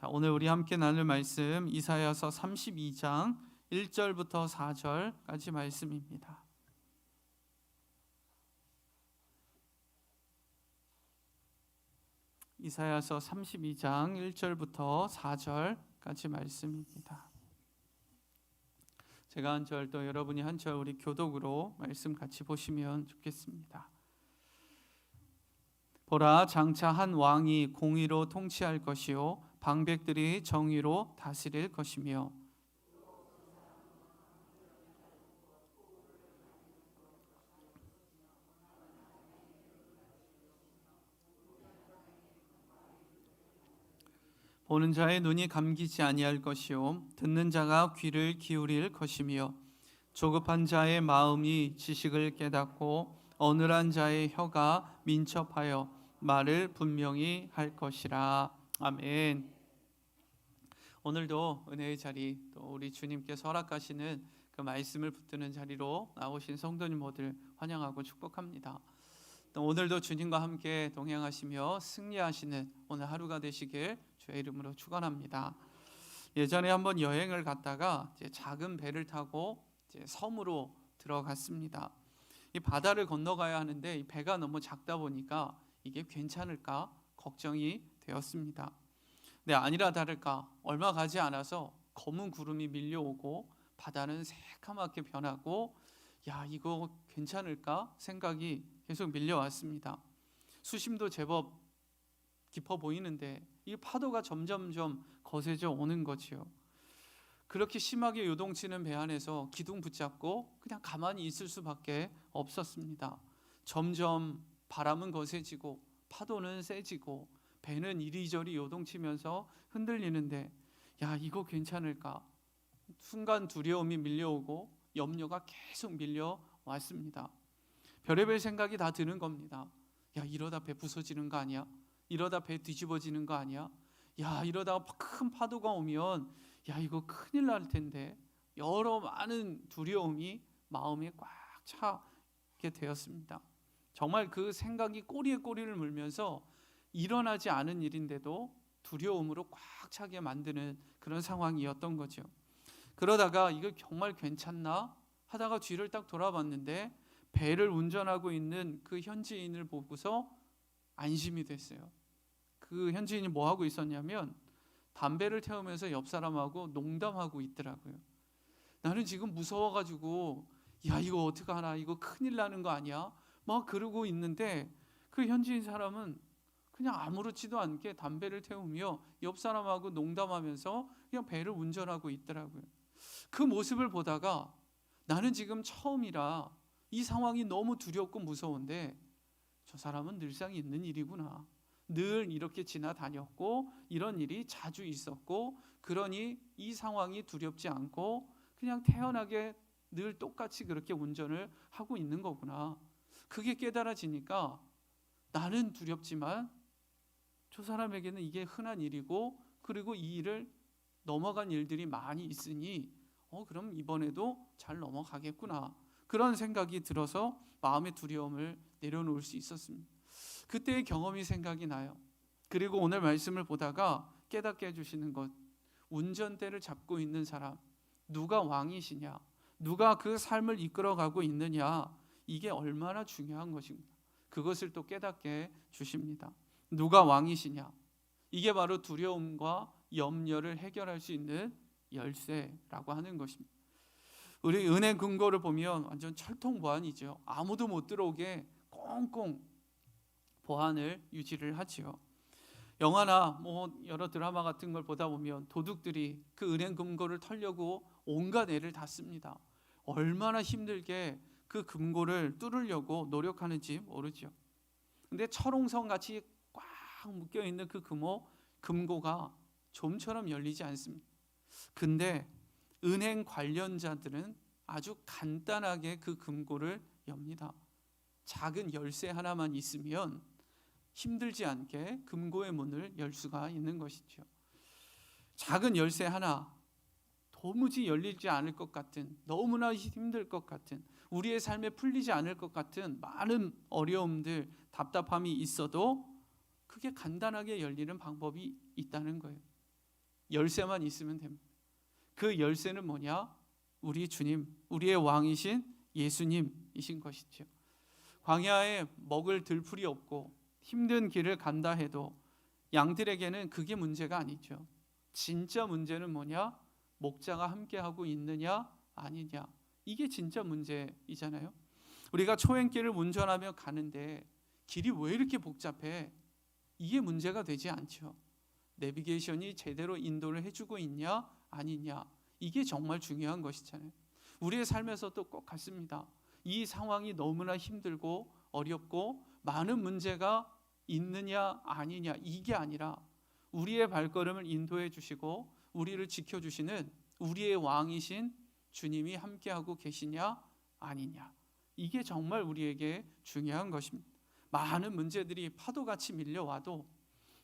자, 오늘 우리 함께 나눌 말씀 이사야서 32장 1절부터 4절까지 말씀입니다. 이사야서 32장 1절부터 4절까지 말씀입니다. 제가 한 절 또 여러분이 한 절 우리 교독으로 말씀 같이 보시면 좋겠습니다. 보라 장차 한 왕이 공의로 통치할 것이요 방백들이 정의로 다스릴 것이며 보는 자의 눈이 감기지 아니할 것이요 듣는 자가 귀를 기울일 것이며 조급한 자의 마음이 지식을 깨닫고 어눌한 자의 혀가 민첩하여 말을 분명히 할 것이라 아멘. 오늘도 은혜의 자리 또 우리 주님께서 허락하시는 그 말씀을 붙드는 자리로 나오신 성도님 모두 환영하고 축복합니다. 또 오늘도 주님과 함께 동행하시며 승리하시는 오늘 하루가 되시길 주의 이름으로 축원합니다. 예전에 한번 여행을 갔다가 작은 배를 타고 섬으로 들어갔습니다. 이 바다를 건너가야 하는데 이 배가 너무 작다 보니까 이게 괜찮을까 걱정이 되었습니다. 네, 아니라 다를까 얼마 가지 않아서 검은 구름이 밀려오고 바다는 새카맣게 변하고 야 이거 괜찮을까 생각이 계속 밀려왔습니다. 수심도 제법 깊어 보이는데 이 파도가 점점점 거세져 오는 거지요. 그렇게 심하게 요동치는 배 안에서 기둥 붙잡고 그냥 가만히 있을 수밖에 없었습니다. 점점 바람은 거세지고 파도는 세지고 배는 이리저리 요동치면서 흔들리는데 야 이거 괜찮을까? 순간 두려움이 밀려오고 염려가 계속 밀려왔습니다. 별의별 생각이 다 드는 겁니다. 야 이러다 배 부서지는 거 아니야? 이러다 배 뒤집어지는 거 아니야? 야 이러다가 큰 파도가 오면 야 이거 큰일 날 텐데 여러 많은 두려움이 마음에 꽉 차게 되었습니다. 정말 그 생각이 꼬리에 꼬리를 물면서 일어나지 않은 일인데도 두려움으로 꽉 차게 만드는 그런 상황이었던 거죠. 그러다가 이거 정말 괜찮나 하다가 뒤를 딱 돌아봤는데 배를 운전하고 있는 그 현지인을 보고서 안심이 됐어요. 그 현지인이 뭐 하고 있었냐면 담배를 태우면서 옆 사람하고 농담하고 있더라고요. 나는 지금 무서워가지고 야 이거 어떻게 하나 이거 큰일 나는 거 아니야? 막 그러고 있는데 그 현지인 사람은 그냥 아무렇지도 않게 담배를 태우며 옆 사람하고 농담하면서 그냥 배를 운전하고 있더라고요. 그 모습을 보다가 나는 지금 처음이라 이 상황이 너무 두렵고 무서운데 저 사람은 늘상 있는 일이구나. 늘 이렇게 지나다녔고 이런 일이 자주 있었고 그러니 이 상황이 두렵지 않고 그냥 태연하게 늘 똑같이 그렇게 운전을 하고 있는 거구나. 그게 깨달아지니까 나는 두렵지만 저 사람에게는 이게 흔한 일이고 그리고 이 일을 넘어간 일들이 많이 있으니 어 그럼 이번에도 잘 넘어가겠구나. 그런 생각이 들어서 마음의 두려움을 내려놓을 수 있었습니다. 그때의 경험이 생각이 나요. 그리고 오늘 말씀을 보다가 깨닫게 해주시는 것. 운전대를 잡고 있는 사람. 누가 왕이시냐. 누가 그 삶을 이끌어가고 있느냐. 이게 얼마나 중요한 것인가. 그것을 또 깨닫게 주십니다. 누가 왕이시냐. 이게 바로 두려움과 염려를 해결할 수 있는 열쇠라고 하는 것입니다. 우리 은행 금고를 보면 완전 철통 보안이죠. 아무도 못 들어오게 꽁꽁 보안을 유지를 하지요. 영화나 뭐 여러 드라마 같은 걸 보다 보면 도둑들이 그 은행 금고를 털려고 온갖 애를 다 씁니다. 얼마나 힘들게 그 금고를 뚫으려고 노력하는지 모르죠. 근데 철옹성 같이 꽉 묶여 있는 그 금호 금고가 좀처럼 열리지 않습니다. 근데 은행 관련자들은 아주 간단하게 그 금고를 엽니다. 작은 열쇠 하나만 있으면 힘들지 않게 금고의 문을 열 수가 있는 것이죠. 작은 열쇠 하나 도무지 열리지 않을 것 같은 너무나 힘들 것 같은 우리의 삶에 풀리지 않을 것 같은 많은 어려움들 답답함이 있어도 그게 간단하게 열리는 방법이 있다는 거예요. 열쇠만 있으면 됩니다. 그 열쇠는 뭐냐? 우리 주님, 우리의 왕이신 예수님이신 것이죠. 광야에 먹을 들풀이 없고 힘든 길을 간다 해도 양들에게는 그게 문제가 아니죠. 진짜 문제는 뭐냐? 목자가 함께하고 있느냐 아니냐. 이게 진짜 문제이잖아요. 우리가 초행길을 운전하며 가는데 길이 왜 이렇게 복잡해? 이게 문제가 되지 않죠. 내비게이션이 제대로 인도를 해주고 있냐 아니냐 이게 정말 중요한 것이잖아요. 우리의 삶에서도 꼭 같습니다. 이 상황이 너무나 힘들고 어렵고 많은 문제가 있느냐 아니냐 이게 아니라 우리의 발걸음을 인도해 주시고 우리를 지켜 주시는 우리의 왕이신 주님이 함께하고 계시냐 아니냐 이게 정말 우리에게 중요한 것입니다. 많은 문제들이 파도같이 밀려와도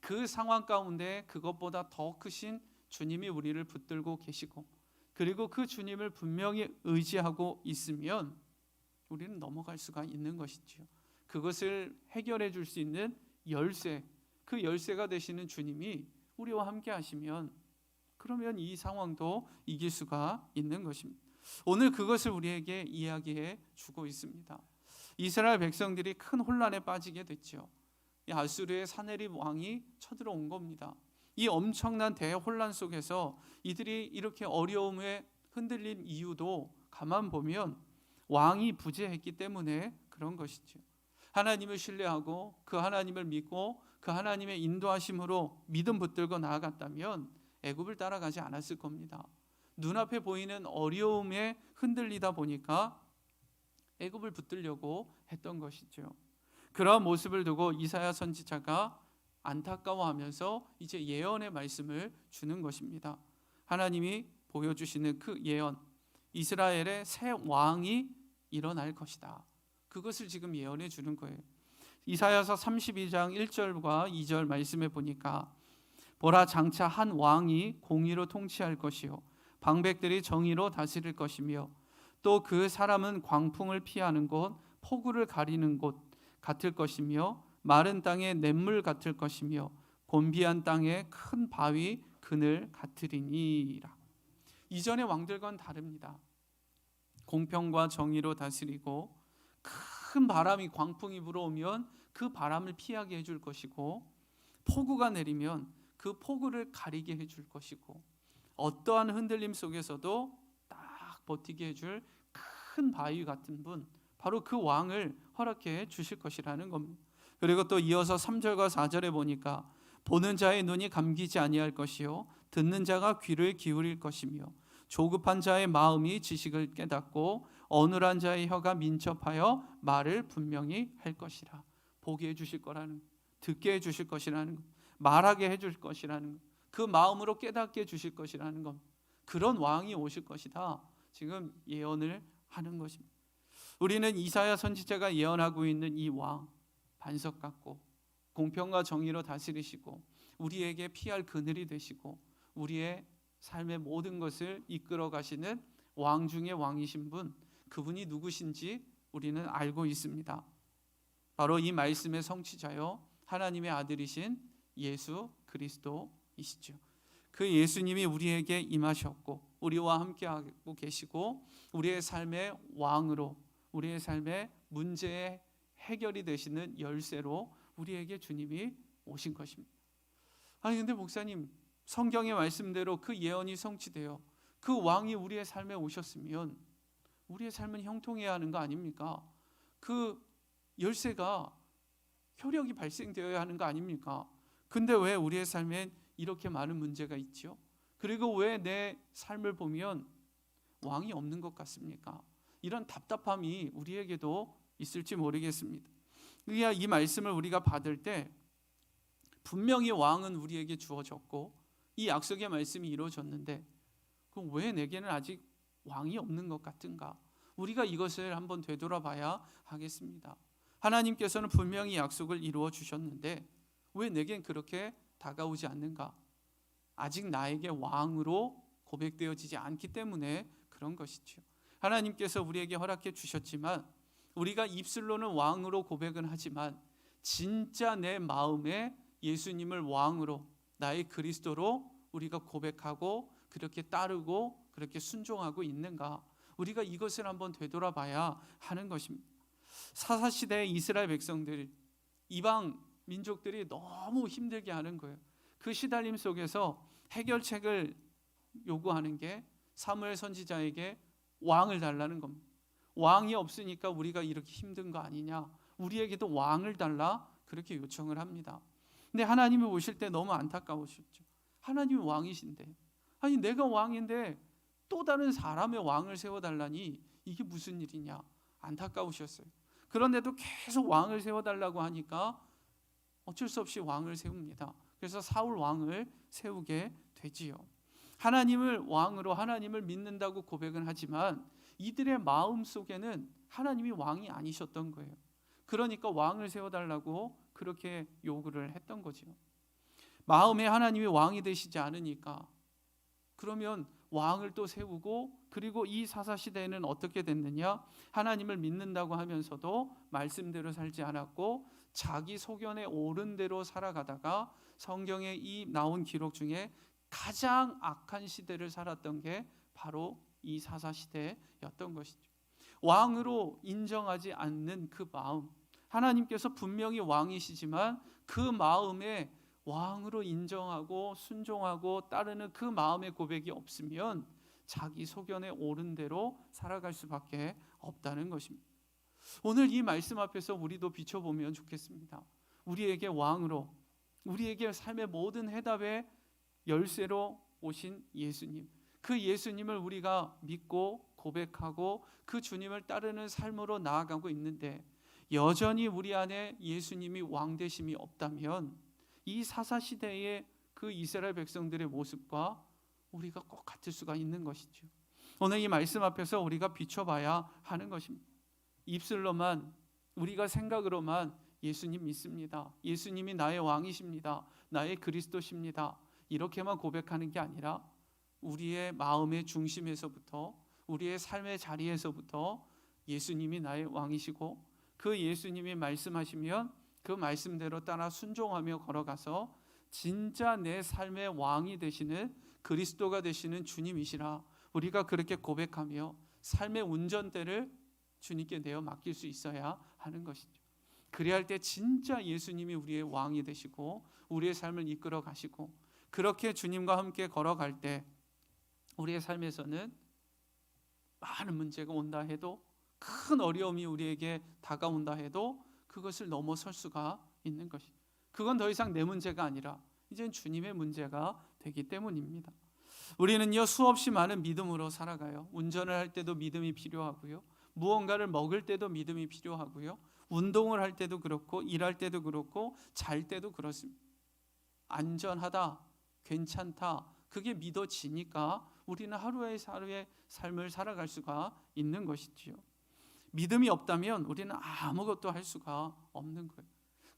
그 상황 가운데 그것보다 더 크신 주님이 우리를 붙들고 계시고 그리고 그 주님을 분명히 의지하고 있으면 우리는 넘어갈 수가 있는 것이지요. 그것을 해결해 줄 수 있는 열쇠, 그 열쇠가 되시는 주님이 우리와 함께 하시면 그러면 이 상황도 이길 수가 있는 것입니다. 오늘 그것을 우리에게 이야기해 주고 있습니다. 이스라엘 백성들이 큰 혼란에 빠지게 됐죠. 이 아수르의 사네립 왕이 쳐들어온 겁니다. 이 엄청난 대혼란 속에서 이들이 이렇게 어려움에 흔들린 이유도 가만 보면 왕이 부재했기 때문에 그런 것이죠. 하나님을 신뢰하고 그 하나님을 믿고 그 하나님의 인도하심으로 믿음 붙들고 나아갔다면 애굽을 따라가지 않았을 겁니다. 눈앞에 보이는 어려움에 흔들리다 보니까 애굽을 붙들려고 했던 것이죠. 그러한 모습을 두고 이사야 선지자가 안타까워하면서 이제 예언의 말씀을 주는 것입니다. 하나님이 보여주시는 그 예언, 이스라엘의 새 왕이 일어날 것이다. 그것을 지금 예언해 주는 거예요. 이사야서 32장 1절과 2절 말씀에 보니까 보라 장차 한 왕이 공의로 통치할 것이요 방백들이 정의로 다스릴 것이며 또 그 사람은 광풍을 피하는 곳 폭우를 가리는 곳 같을 것이며 마른 땅의 냇물 같을 것이며 곤비한 땅의 큰 바위 그늘 같으리니라. 이전의 왕들과는 다릅니다. 공평과 정의로 다스리고 큰 바람이 광풍이 불어오면 그 바람을 피하게 해줄 것이고 폭우가 내리면 그 폭우를 가리게 해줄 것이고 어떠한 흔들림 속에서도 딱 버티게 해줄 큰 바위 같은 분 바로 그 왕을 허락해 주실 것이라는 겁니다. 그리고 또 이어서 3절과 4절에 보니까 보는 자의 눈이 감기지 아니할 것이요 듣는 자가 귀를 기울일 것이며 조급한 자의 마음이 지식을 깨닫고 어눌한 자의 혀가 민첩하여 말을 분명히 할 것이라. 보게 해 주실 거라는 듣게 해 주실 것이라는 것 말하게 해 주실 것이라는 것 그 마음으로 깨닫게 해 주실 것이라는 것 그런 왕이 오실 것이다 지금 예언을 하는 것입니다 우리는 이사야 선지자가 예언하고 있는 이 왕 반석 같고 공평과 정의로 다스리시고 우리에게 피할 그늘이 되시고 우리의 삶의 모든 것을 이끌어 가시는 왕 중의 왕이신 분 그분이 누구신지 우리는 알고 있습니다. 바로 이 말씀의 성취자요 하나님의 아들이신 예수 그리스도이시죠. 그 예수님이 우리에게 임하셨고 우리와 함께 하고 계시고 우리의 삶의 왕으로 우리의 삶의 문제의 해결이 되시는 열쇠로 우리에게 주님이 오신 것입니다. 아니 근데 목사님 성경의 말씀대로 그 예언이 성취되어 그 왕이 우리의 삶에 오셨으면 우리의 삶은 형통해야 하는 거 아닙니까? 그 열쇠가 효력이 발생되어야 하는 거 아닙니까? 근데 왜 우리의 삶엔 이렇게 많은 문제가 있죠? 그리고 왜 내 삶을 보면 왕이 없는 것 같습니까? 이런 답답함이 우리에게도 있을지 모르겠습니다. 그러니까 이 말씀을 우리가 받을 때 분명히 왕은 우리에게 주어졌고 이 약속의 말씀이 이루어졌는데 그럼 왜 내게는 아직 왕이 없는 것 같은가? 우리가 이것을 한번 되돌아봐야 하겠습니다. 하나님께서는 분명히 약속을 이루어 주셨는데 왜 내겐 그렇게 다가오지 않는가? 아직 나에게 왕으로 고백되어지지 않기 때문에 그런 것이죠. 하나님께서 우리에게 허락해 주셨지만 우리가 입술로는 왕으로 고백은 하지만 진짜 내 마음에 예수님을 왕으로 나의 그리스도로 우리가 고백하고 그렇게 따르고 그렇게 순종하고 있는가? 우리가 이것을 한번 되돌아봐야 하는 것입니다. 사사 시대의 이스라엘 백성들 이방 민족들이 너무 힘들게 하는 거예요. 그 시달림 속에서 해결책을 요구하는 게 사무엘 선지자에게 왕을 달라는 겁니다. 왕이 없으니까 우리가 이렇게 힘든 거 아니냐? 우리에게도 왕을 달라 그렇게 요청을 합니다. 근데 하나님이 오실 때 너무 안타까우셨죠. 하나님이 왕이신데 아니 내가 왕인데 또 다른 사람의 왕을 세워 달라니 이게 무슨 일이냐? 안타까우셨어요. 그런데도 계속 왕을 세워 달라고 하니까 어쩔 수 없이 왕을 세웁니다. 그래서 사울 왕을 세우게 되지요. 하나님을 왕으로 하나님을 믿는다고 고백은 하지만 이들의 마음 속에는 하나님이 왕이 아니셨던 거예요. 그러니까 왕을 세워달라고 그렇게 요구를 했던 거지요. 마음에 하나님이 왕이 되시지 않으니까 그러면 왕을 또 세우고 그리고 이 사사 시대에는 어떻게 됐느냐? 하나님을 믿는다고 하면서도 말씀대로 살지 않았고 자기 소견에 옳은 대로 살아가다가 성경에 이 나온 기록 중에 가장 악한 시대를 살았던 게 바로 이 사사 시대였던 것이죠. 왕으로 인정하지 않는 그 마음. 하나님께서 분명히 왕이시지만 그 마음에 왕으로 인정하고 순종하고 따르는 그 마음의 고백이 없으면 자기 소견에 옳은 대로 살아갈 수밖에 없다는 것입니다. 오늘 이 말씀 앞에서 우리도 비춰보면 좋겠습니다. 우리에게 왕으로 우리에게 삶의 모든 해답의 열쇠로 오신 예수님. 그 예수님을 우리가 믿고 고백하고 그 주님을 따르는 삶으로 나아가고 있는데 여전히 우리 안에 예수님이 왕 되심이 없다면 이 사사 시대의 그 이스라엘 백성들의 모습과 우리가 꼭 같을 수가 있는 것이죠. 오늘 이 말씀 앞에서 우리가 비춰봐야 하는 것입니다. 입술로만 우리가 생각으로만 예수님 믿습니다. 예수님이 나의 왕이십니다. 나의 그리스도십니다. 이렇게만 고백하는 게 아니라 우리의 마음의 중심에서부터 우리의 삶의 자리에서부터 예수님이 나의 왕이시고 그 예수님이 말씀하시면 그 말씀대로 따라 순종하며 걸어가서 진짜 내 삶의 왕이 되시는 그리스도가 되시는 주님이시라 우리가 그렇게 고백하며 삶의 운전대를 주님께 내어 맡길 수 있어야 하는 것이죠. 그래야 할때 진짜 예수님이 우리의 왕이 되시고 우리의 삶을 이끌어 가시고 그렇게 주님과 함께 걸어갈 때 우리의 삶에서는 많은 문제가 온다 해도 큰 어려움이 우리에게 다가온다 해도 그것을 넘어설 수가 있는 것이. 그건 더 이상 내 문제가 아니라 이제 주님의 문제가 되기 때문입니다. 우리는요 수없이 많은 믿음으로 살아가요. 운전을 할 때도 믿음이 필요하고요. 무언가를 먹을 때도 믿음이 필요하고요. 운동을 할 때도 그렇고 일할 때도 그렇고 잘 때도 그렇습니다. 안전하다, 괜찮다. 그게 믿어지니까 우리는 하루의 하루의 삶을 살아갈 수가 있는 것이지요. 믿음이 없다면 우리는 아무것도 할 수가 없는 거예요.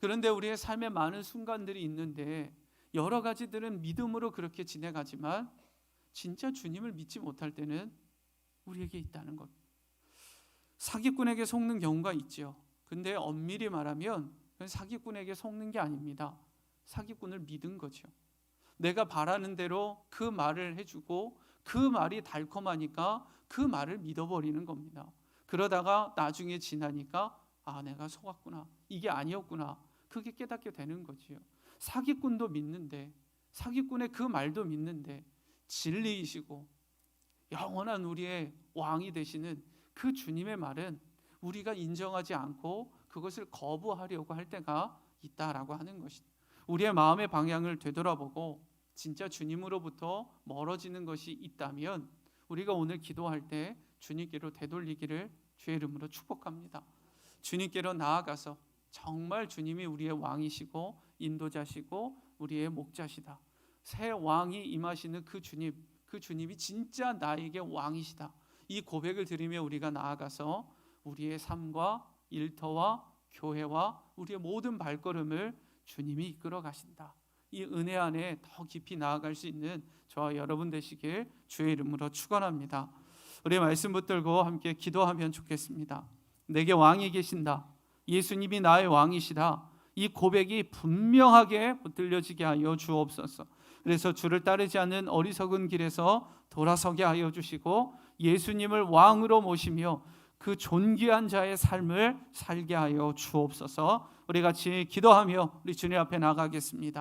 그런데 우리의 삶에 많은 순간들이 있는데 여러 가지들은 믿음으로 그렇게 지내가지만 진짜 주님을 믿지 못할 때는 우리에게 있다는 것. 사기꾼에게 속는 경우가 있죠. 근데 엄밀히 말하면 사기꾼에게 속는 게 아닙니다. 사기꾼을 믿은 거죠. 내가 바라는 대로 그 말을 해주고 그 말이 달콤하니까 그 말을 믿어버리는 겁니다. 그러다가 나중에 지나니까 아 내가 속았구나 이게 아니었구나 그게 깨닫게 되는 거지요. 사기꾼도 믿는데 사기꾼의 그 말도 믿는데 진리이시고 영원한 우리의 왕이 되시는 그 주님의 말은 우리가 인정하지 않고 그것을 거부하려고 할 때가 있다라고 하는 것이 우리의 마음의 방향을 되돌아보고 진짜 주님으로부터 멀어지는 것이 있다면 우리가 오늘 기도할 때 주님께로 되돌리기를 주의 이름으로 축복합니다. 주님께로 나아가서 정말 주님이 우리의 왕이시고 인도자시고 우리의 목자시다. 새 왕이 임하시는 그 주님, 그 주님이 진짜 나에게 왕이시다. 이 고백을 드리며 우리가 나아가서 우리의 삶과 일터와 교회와 우리의 모든 발걸음을 주님이 이끌어 가신다. 이 은혜 안에 더 깊이 나아갈 수 있는 저와 여러분 되시길 주의 이름으로 축원합니다. 우리 말씀 붙들고 함께 기도하면 좋겠습니다. 내게 왕이 계신다. 예수님이 나의 왕이시다. 이 고백이 분명하게 들려지게 하여 주옵소서. 그래서 주를 따르지 않는 어리석은 길에서 돌아서게 하여 주시고 예수님을 왕으로 모시며 그 존귀한 자의 삶을 살게 하여 주옵소서. 우리 같이 기도하며 우리 주님 앞에 나가겠습니다.